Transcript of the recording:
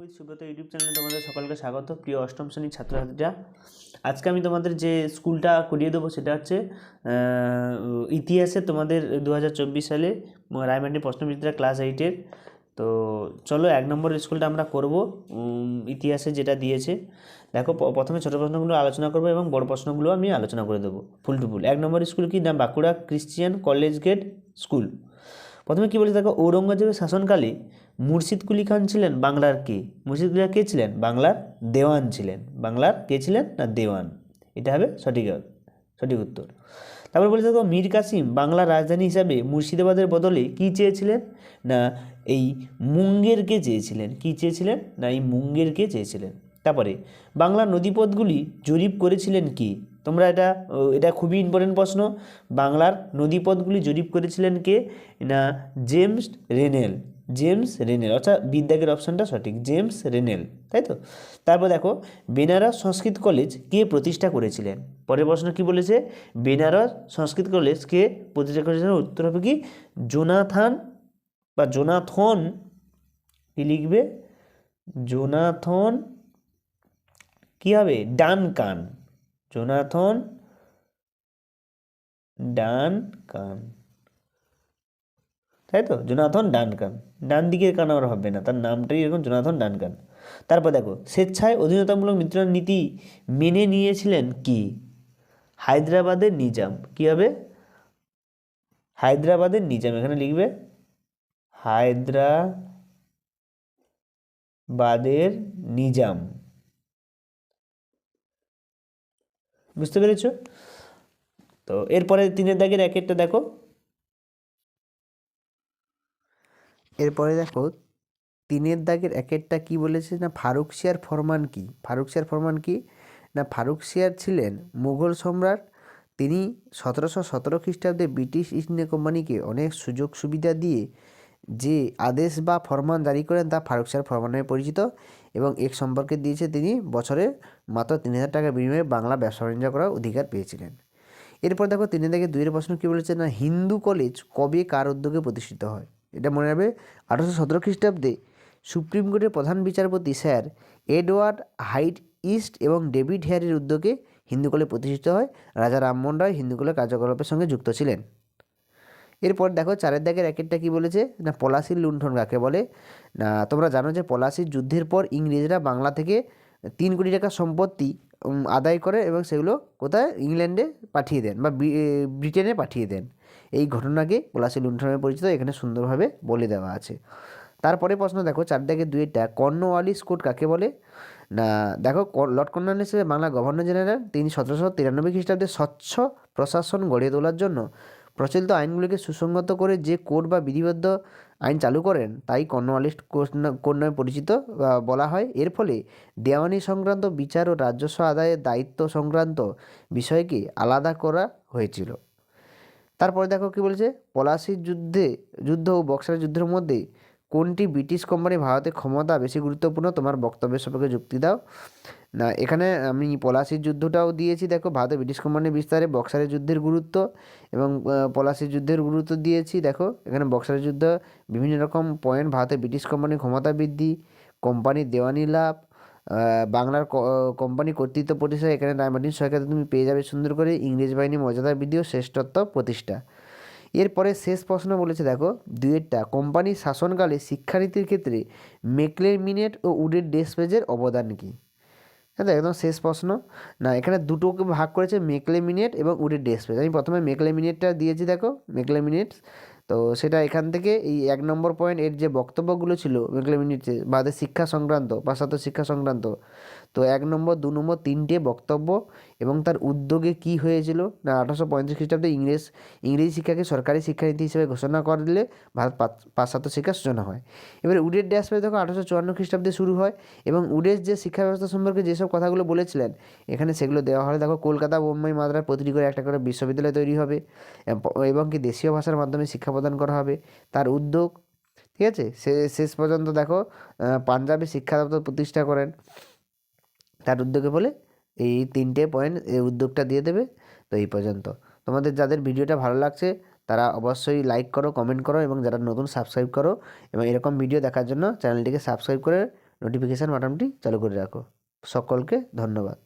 With Subrata YouTube চ্যানেলে তোমাদের সকলকে স্বাগত। প্রিয় অষ্টম শ্রেণির ছাত্রছাত্রীরা, আজকে আমি তোমাদের যে স্কুলটা করিয়ে দেবো সেটা হচ্ছে ইতিহাসে তোমাদের দু হাজার চব্বিশ সালে রায়মান্ডি প্রশ্নবিদ্যা ক্লাস এইটের তো চলো এক নম্বর স্কুলটা আমরা করব ইতিহাসে যেটা দিয়েছে। দেখো প্রথমে ছোটো প্রশ্নগুলো আলোচনা করব এবং বড় প্রশ্নগুলো আমি আলোচনা করে দেবো, ফুল টু ফুল। এক নম্বর স্কুল কি? না Bankura Christian college gate school. প্রথমে কি বলেছে দেখো, ঔরঙ্গজেবের শাসনকালে মুর্শিদ কুলি খান ছিলেন বাংলার কে? মুর্শিদ কুলি কে ছিলেন? বাংলার দেওয়ান ছিলেন। বাংলার কে ছিলেন না দেওয়ান? এটা হবে সঠিক সঠিক উত্তর। তারপর বলেছে দেখো, মীর কাসিম বাংলার রাজধানী হিসাবে মুর্শিদাবাদের বদলে কি চেয়েছিলেন? না, এই মুঙ্গেরকে চেয়েছিলেন? কি চেয়েছিলেন? না, এই মুঙ্গেরকে চেয়েছিলেন? তারপরে, বাংলার নদীপথগুলি জরিপ করেছিলেন কি? তোমরা এটা এটা খুবই ইম্পর্টেন্ট প্রশ্ন। বাংলার নদীপথগুলি জরিপ করেছিলেন কে? না, জেমস রেনেল। জেমস রেনেল, অর্থাৎ বিদ্যাগের অপশানটা সঠিক, জেমস রেনেল, তাই তো? তারপর দেখো, বেনারস সংস্কৃত কলেজ কে প্রতিষ্ঠা করেছিলেন? পরের প্রশ্ন কি বলেছে? বেনারস সংস্কৃত কলেজ কে প্রতিষ্ঠা করেছিলেন, উত্তর হবে কি? জোনাথান, বা জোনাথন, কি লিখবে? জোনাথন, কি হবে? Duncan, Jonathan, Duncan. তাই তো জোনাথন ডানকান। ডান দিকের কান আর হবে না, তার নামটাই এরকম জোনাথন ডানকান। তারপর দেখো, স্বেচ্ছায় অধীনতামূলক মিত্রণ নীতি মেনে নিয়েছিলেন কি? হায়দ্রাবাদের নিজাম। কি হবে? হায়দ্রাবাদের নিজাম। এখানে লিখবে, হায়দ্রাবাদের নিজাম। বুঝতে পেরেছ? তো এরপরে তিনের দাগের এক একটা দেখো। এরপরে দেখো, তিনের দাগের এক একটা কী বলেছে না ফারুকসিয়ার ফরমান কি? ফারুকসিয়ার ফরমান কি? না ফারুকসিয়ার ছিলেন মুঘল সম্রাট, তিনি সতেরোশো সতেরো খ্রিস্টাব্দে ব্রিটিশ ইস্ট ইন্ডিয়া কোম্পানিকে অনেক সুযোগ সুবিধা দিয়ে যে আদেশ বা ফরমান জারি করেন তা ফারুকসিয়ার ফরমান নামে পরিচিত এবং এক সম্পর্কে দিয়েছে তিনি বছরে মাত্র তিন হাজার টাকার বিনিময়ে বাংলা ব্যবসা বাণিজ্য করার অধিকার পেয়েছিলেন। এরপর দেখো তিনে দেখে দুইয়ের প্রশ্ন কী বলেছে না হিন্দু কলেজ কবে কার উদ্যোগে প্রতিষ্ঠিত হয়? এটা মনে রাখবে, আঠারোশো সতেরো খ্রিস্টাব্দে সুপ্রিম কোর্টের প্রধান বিচারপতি স্যার এডওয়ার্ড হাইট ইস্ট এবং ডেভিড হেয়ারের উদ্যোগে হিন্দু কলেজ প্রতিষ্ঠিত হয়। রাজা রামমোহন রায় হিন্দু কলেজ কার্যকলাপের সঙ্গে যুক্ত ছিলেন। এরপর দেখো চারের দাগের র্যাকেটটা কি বলেছে? না, পলাশির লুণ্ঠন কাকে বলে? না, তোমরা জানো যে পলাশির যুদ্ধের পর ইংরেজরা বাংলা থেকে তিন কোটি টাকা সম্পত্তি আদায় করে এবং সেগুলো কোথায়? ইংল্যান্ডে পাঠিয়ে দেন বা ব্রিটেনে পাঠিয়ে দেন। এই ঘটনাকে পলাশি লুণ্ঠন নামে পরিচিত, এখানে সুন্দরভাবে বলে দেওয়া আছে। তারপরে প্রশ্ন, দেখো চার দাগে দুইটা কর্নওয়ালিস কোড কাকে বলে? না, দেখো লর্ড হিসেবে বাংলা গভর্নর জেনারেল, তিনি সতেরোশো তিরানব্বই খ্রিস্টাব্দে স্বচ্ছ প্রশাসন গড়ে তোলার জন্য প্রচলিত আইনগুলিকে সুসংগত করে যে কোড বা বিধিবদ্ধ আইন চালু করেন, তাই না- কোড নামে পরিচিত বলা হয়। এর ফলে দেওয়ানি সংক্রান্ত বিচার ও রাজস্ব আদায়ের দায়িত্ব সংক্রান্ত বিষয়কে আলাদা করা হয়েছিল। তারপরে দেখো কি বলছে? পলাশির যুদ্ধে, যুদ্ধ ও বক্সারের যুদ্ধের মধ্যে কোনটি ব্রিটিশ কোম্পানি ভারতের ক্ষমতা বেশি গুরুত্বপূর্ণ? তোমার বক্তব্যের সম্পর্কে যুক্তি দাও। না, এখানে আমি পলাশির যুদ্ধটাও দিয়েছি, দেখো। ভারতের ব্রিটিশ কোম্পানির বিস্তারে বক্সারের যুদ্ধের গুরুত্ব এবং পলাশির যুদ্ধের গুরুত্ব দিয়েছি, দেখো। এখানে বক্সারের যুদ্ধ, বিভিন্ন রকম পয়েন্ট ভারতের ব্রিটিশ কোম্পানির ক্ষমতা বৃদ্ধি, কোম্পানির দেওয়ানি লাভ বাংলার কোম্পানি কর্তৃত্ব প্রতিষ্ঠা, এখানে রায়মার্টিন সরকার তুমি পেয়ে যাবে, সুন্দর করে ইংরেজ বাহিনী মর্যাদা বৃদ্ধি ও শ্রেষ্ঠত্ব প্রতিষ্ঠা। এরপরে শেষ প্রশ্ন বলেছে, দেখো দুয়েরটা কোম্পানির শাসনকালে শিক্ষানীতির ক্ষেত্রে মেকলের মিনেট ও উডের ডেসপেজের অবদান কী? হ্যাঁ একদম শেষ প্রশ্ন। না, এখানে দুটোকে ভাগ করেছে মেকলে মিনেট এবং উডের ডেসপেজ। আমি প্রথমে মেকলে মিনেটটা দিয়েছি, দেখো মেকলে মিনেটস তো সেটা এখান থেকে এই এক নম্বর পয়েন্ট এর যে বক্তব্যগুলো ছিল মেকলে মিনিটে ভারতের শিক্ষা সংক্রান্ত, পাশ্চাত্য শিক্ষা সংক্রান্ত, তো এক নম্বর, দু নম্বর তিনটে বক্তব্য এবং তার উদ্যোগে কি হয়েছিল? না, আঠারোশো পঁয়ত্রিশ খ্রিস্টাব্দে ইংরেজ, ইংরেজি শিক্ষাকে সরকারি শিক্ষানীতি হিসেবে ঘোষণা করলে ভারত পাশ্চাত্য শিক্ষার সূচনা হয়। এবারে উডের ড্যাসপেজ দেখো আঠারোশো চুয়ান্ন খ্রিস্টাব্দে শুরু হয় এবং উডের যে শিক্ষা ব্যবস্থা সম্পর্কে যেসব কথাগুলো বলেছিলেন, এখানে সেগুলো দেওয়া হলে দেখো কলকাতা, বোম্বাই, মাদ্রাস প্রতিটি করে একটা করে বিশ্ববিদ্যালয় তৈরি হবে এবং কি দেশীয় ভাষার মাধ্যমে শিক্ষা প্রদান করা হবে, তার উদ্যোগ, ঠিক আছে? সে, শেষ পর্যন্ত দেখো পাঞ্জাবে শিক্ষা দপ্তর প্রতিষ্ঠা করেন। তার উদ্যোগে বলে এই তিনটে পয়েন্ট এই উদ্যোগটা দিয়ে দেবে তো এই পর্যন্ত। তোমাদের যাদের ভিডিওটা ভালো লাগছে, তারা অবশ্যই লাইক করো কমেন্ট করো এবং যারা নতুন সাবস্ক্রাইব করো এবং এরকম ভিডিও দেখার জন্য চ্যানেলটিকে সাবস্ক্রাইব করে নোটিফিকেশান বাটনটি চালু করে রাখো। সকলকে ধন্যবাদ।